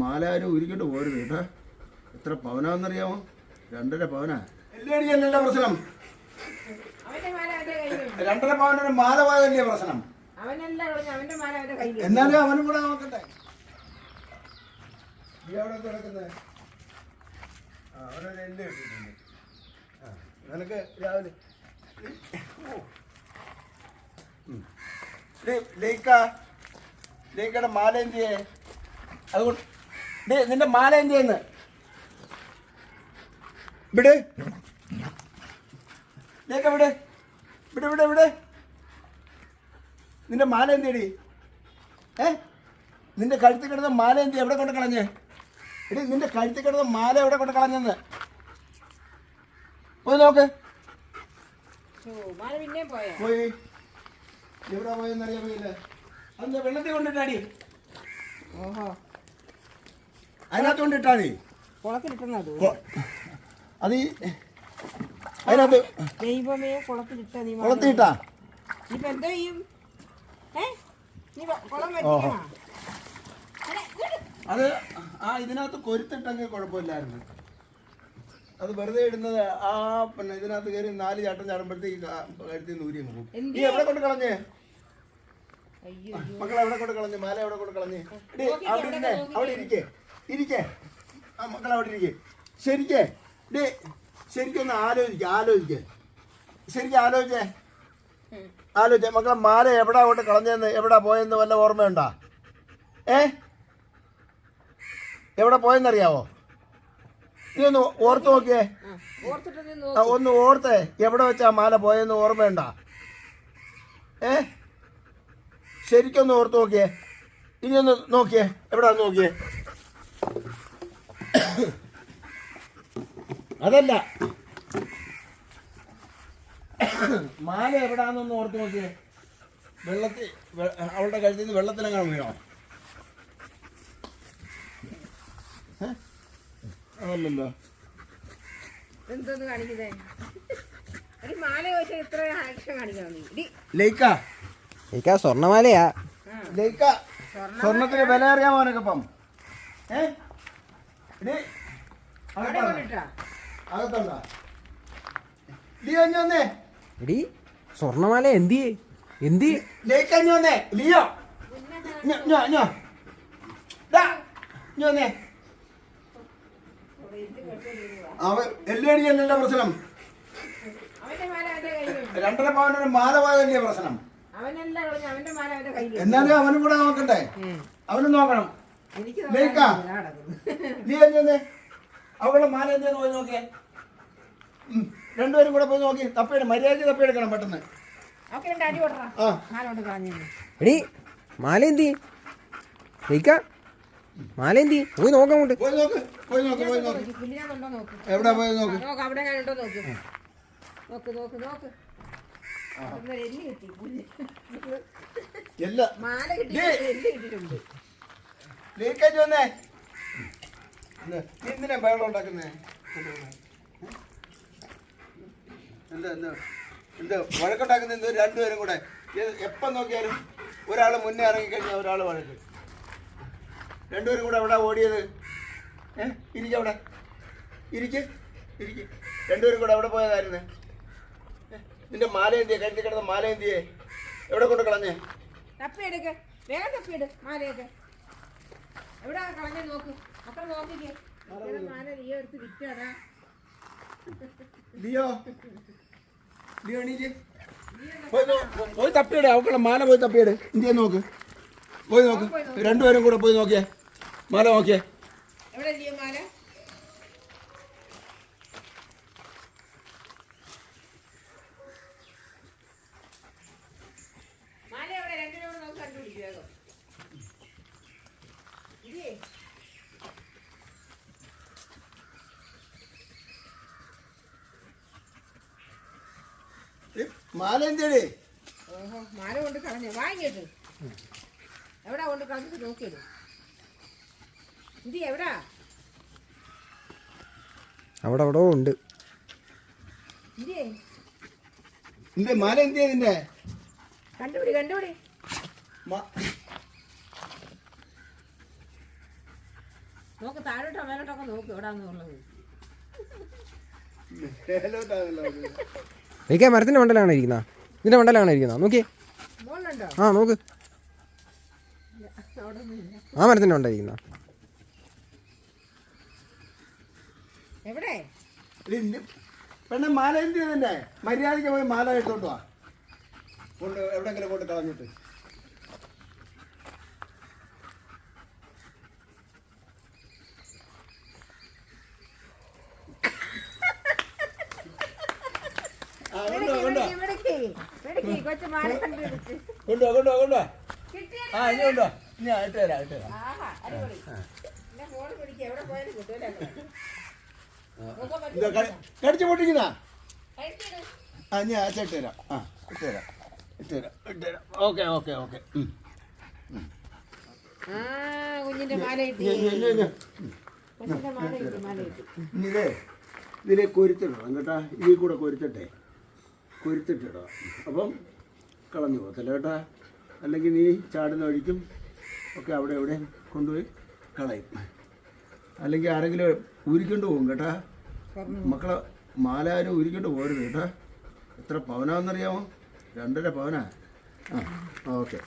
മാല ആരും ഉരുക്കിട്ട് പോരുത് കേട്ടോ. എത്ര പവനാന്നറിയാമോ രണ്ടര പവനാ. എല്ലടി എന്നല്ല പ്രശ്നം രണ്ടര പവനൊരു മാല പോയതല്ലേ പ്രശ്നം. അവനെല്ലാം കളഞ്ഞു അവന്റെ മാല അവന്റെ കയ്യിലുണ്ട്. എന്നാലും അവനും കൂടെ നോക്കട്ടെ. നീ അവിടെ കിടക്കുന്നത് ആ അവനൊരു എല്ല് ആ നിനക്ക് രാവിലെ. ലേക്ക ലേക്കയുടെ മാല എന്ത് അതുകൊണ്ട് നിന്റെ മാല എന്ത് ചെയ്യുന്നു വിട്. ലേക്ക വിട്. വിട് വിട് വിട്. നിന്റെ മാല എന്തിയടി ഏ? നിന്റെ കഴുത്തിൽ കിടന്ന മാല എന്ത് എവിടെ കൊണ്ട് കളഞ്ഞ്? എടി നിന്റെ കഴുത്തിൽ കിടന്ന മാല എവിടെ കൊണ്ട് കളഞ്ഞെന്ന്? പോയി നോക്ക്. പോയോ? എവിടെ പോയെന്ന് അറിയാൻ പോയില്ല അന്ന് വെള്ളത്തിൽ കൊണ്ടിട്ടാടി? ഓഹോ. അതിനകത്ത് കൊണ്ടിട്ടാടി കുളത്തിലിട്ടെന്നത് കൊ- അത് ഈ അതിനകത്ത് ദൈവമേ കുളത്തിലിട്ട നീ മാല. കുളത്തിട്ടാ ഇപ്പൊ എന്തോ ചെയ്യും? അതെ, ആ ഇതിനകത്ത് കൊരുത്തിട്ടെങ്കിൽ കുഴപ്പമില്ലായിരുന്നു. അത് വെറുതെ ഇടുന്നത് ആ പിന്നെ ഇതിനകത്ത് കയറി നാല് ചാട്ടം ചാടുമ്പോഴത്തേക്ക് കഴുത്തിൽ നൂരി പോകും. നീ എവിടെ കൊണ്ട് കളഞ്ഞേ? മക്കൾ എവിടെ കൊണ്ട് കളഞ്ഞ്? മാല എവിടെ കൊണ്ട് കളഞ്ഞ്? അവിടെ. അവിടെ ഇരിക്കേ. ഇരിക്കേ. ആ മക്കൾ അവിടെ ഇരിക്കേ. ശരിക്കേ. ഡേ ശരിക്കൊന്ന് ആലോചിക്ക ആലോചിക്കേ. ശരിക്കും ആലോചിച്ചേ. ആലോചിച്ചേ. മക്കളെ മാല എവിടാ കൊണ്ട് കളഞ്ഞെന്ന് എവിടാ പോയെന്ന് വല്ല ഓർമ്മയുണ്ടാ? ഏ? എവിടെ പോയെന്നറിയാവോ? നീ ഒന്ന് ഓർത്ത് നോക്കിയേ. ഒന്ന് ഓർത്തേ. എവിടെ വെച്ചാ മാല പോയെന്ന് ഓർമ്മയുണ്ടാ? ഏ? ശരിക്കൊന്ന് ഓർത്ത് നോക്കിയേ. ഇനി ഒന്ന് നോക്കിയേ. എവിടെ നോക്കിയേ? അതല്ല. മാല എവിടാന്നൊന്ന് ഓർത്ത് നോക്കിയേ. വെള്ളത്തിൽ അവളുടെ കഴുത്തിൽ നിന്ന് വെള്ളത്തിലെങ്ങനെ വീണോ? അതല്ലല്ലോ. എന്തോന്ന് കാണിക്കുന്നേ? ഒരു മാല ചോദിച്ചാൽ ഇത്ര ആക്ഷൻ കാണിക്കണം നീ? ലൈക്ക. സ്വർണമാലയാ. ലൈക്ക സ്വർണത്തിന് വില അറിയാമോ നിനക്ക് ഇപ്പം? എടി സ്വർണമാല എന്തി എന്തി ലിയോ? അവൻ എല്ലടി എന്നല്ല പ്രശ്നം. രണ്ടര പവനൊരു മാല പോയതല്ലേ പ്രശ്നം. അവനെല്ലാം കളഞ്ഞു അവന്റെ മാല അവന്റെ കയ്യിലുണ്ട് എന്നാലും അവനും കൂടെ നോക്കണ്ടേ? അവനും നോക്കണം. എനിക്ക് ലേക്കാ. നോക്കാൻ നീ എന്നെ അവളുടെ മാല എന്തെന്ന് പോയി നോക്കിയേ. രണ്ടുപേരും കൂടെ പോയി നോക്കി. തപ്പിയെടു മര്യാദയ്ക്ക് തപ്പിയെടുക്കണം പെട്ടെന്ന്. എടി മാല എന്തി മാല എന്തി പോയി നോക്കാം പോയി നോക്ക്. പോയി നോക്ക് പോയി നോക്ക്. നോക്ക്. എവിടെ പോയി നോക്ക്? നോക്ക് അവിടെ നോക്ക്. നോക്ക് നോക്ക് നോക്ക്. എല്ല് എല്ലാ. മാല കിട്ടി. എല്ല് ലീക്കേജ് വന്നേ. നീ എന്തിനാ ബഹളം ഉണ്ടാക്കുന്നേ? എന്താ എന്താ? എന്താ? വഴക്കുണ്ടാക്കുന്ന എന്തോ രണ്ടുപേരും കൂടെ. എപ്പം നോക്കിയാലും ഒരാൾ മുന്നേ ഇറങ്ങിക്കഴിഞ്ഞാൽ ഒരാൾ വഴക്ക്. രണ്ടുപേരും കൂടെ എവിടെ ഓടിയത്? ഏ? ഇരിക്ക അവിടെ. ഇരിക്ക് ഇരിക്ക്. രണ്ടുപേരും കൂടെ എവിടെ പോയതായിരുന്നു? നിന്റെ മാല എന്തിയെ കഴുത്തി കിടന്ന മാല എന്തിയെ എവിടെ കൊണ്ട് കളഞ്ഞേ? തപ്പിയെടുക്ക്. വേഗം തപ്പിയെടു മാലയൊക്കെ. എവിടെ കളഞ്ഞ നോക്ക്? അത്ര നോക്കിക്കേ. ഏതാ മാല നീ എടുത്ത് വിറ്റാടാ. ലിയോ? ലിയോ എണീറ്റ്. പോയി തപ്പിയുടെ പോയി തപ്പിയിട് അവക്കുള്ള മാല പോയി തപ്പിയിട്. ഇന്ത്യ നോക്ക്. പോയി നോക്ക്. രണ്ടുപേരും കൂടെ പോയി നോക്കിയേ. മാല നോക്കിയേ. എവിടെ മാല? മാല എവിടെ? നോക്ക് കണ്ടുപിടിക്കും വേഗം. ഇല്ലേ ഏ, മാല എന്തിയടേ ഓഹോ മാല കൊണ്ട് കളഞ്ഞു. വാങ്ങിയത്. എവിടാ കൊണ്ട് കളഞ്ഞിട്ട് നോക്കിയത് ഇത് എവിടാ? അവിടെ അവിടെ ഉണ്ട്. മാല എന്തിയാ നിന്റെ? കണ്ടുപിടി കണ്ടുപിടി. നോക്ക് താഴോട്ടോ മേലോട്ടൊക്കെ നോക്ക് എവിടാന്നുള്ളത് മേലോട്ടാണല്ലോ മരത്തിന്റെ മണ്ടലാണ് ഇരിക്കുന്നത് ഇതിന്റെ മണ്ടലാണോ ഇരിക്കുന്നത് നോക്കിയേ ആ നോക്ക്. ആ മരത്തിന്റെ മണ്ടായിരിക്കുന്ന ഇരിക്കുന്ന. എവിടെ? ഇത് ഇന്ന- പെണ്ണെ മാല എന്ത് തന്നെ മര്യാദയ്ക്ക് പോയി മാല ഇട്ടോണ്ട് വാ. കൊണ്ട് എവിടെങ്കിലും കൊണ്ട് കളഞ്ഞിട്ട് ആ, കൊണ്ടുവാ, കൊണ്ടുവാ. ഇവിടേക്ക് ഇവിടേക്ക് കൊച്ചു മാല കണ്ടുപിടിച്ച് കൊണ്ടുവാ, കൊണ്ടുവാ, കൊണ്ടുവാ. ആ, ഇനി കൊണ്ടുവാ. ഇനി ആ, ഇട്ടുതരാം, ഇട്ടുതരാം. ആഹാ കടിച്ചു പൊട്ടിക്കുന്ന ആ ഞാൻ എവിടെ പോയാലും തരാം. ആ ഇട്ട് തരാം. ഇട്ട് തരാം ഇട്ട് തരാം. Okay okay okay. ആ കുഞ്ഞിന്റെ മാല കിട്ടി. ഇതിലെ കൊരുത്തിടണം കേട്ടാ. ഇതിൽ കൂടെ കൊരുത്തിട്ടെ. കൊരുത്തിട്ടിടണം അപ്പം കളഞ്ഞു പോകത്തില്ല കേട്ടാ അല്ലെങ്കിൽ നീ ചാടുന്ന വഴിക്കും ഒക്കെ അവിടെ എവിടെ കൊണ്ടുപോയി കളയും. അല്ലെങ്കിൽ ആരെങ്കിലും ഊരിക്കൊണ്ട് പോകും കേട്ടാ. മക്കളെ മാലാരും ആരും ഊരിക്കൊണ്ട് പോരുത് കേട്ടാ. എത്ര പവനാന്നറിയാമോ രണ്ടര പവനാ. ആ ഓക്കെ.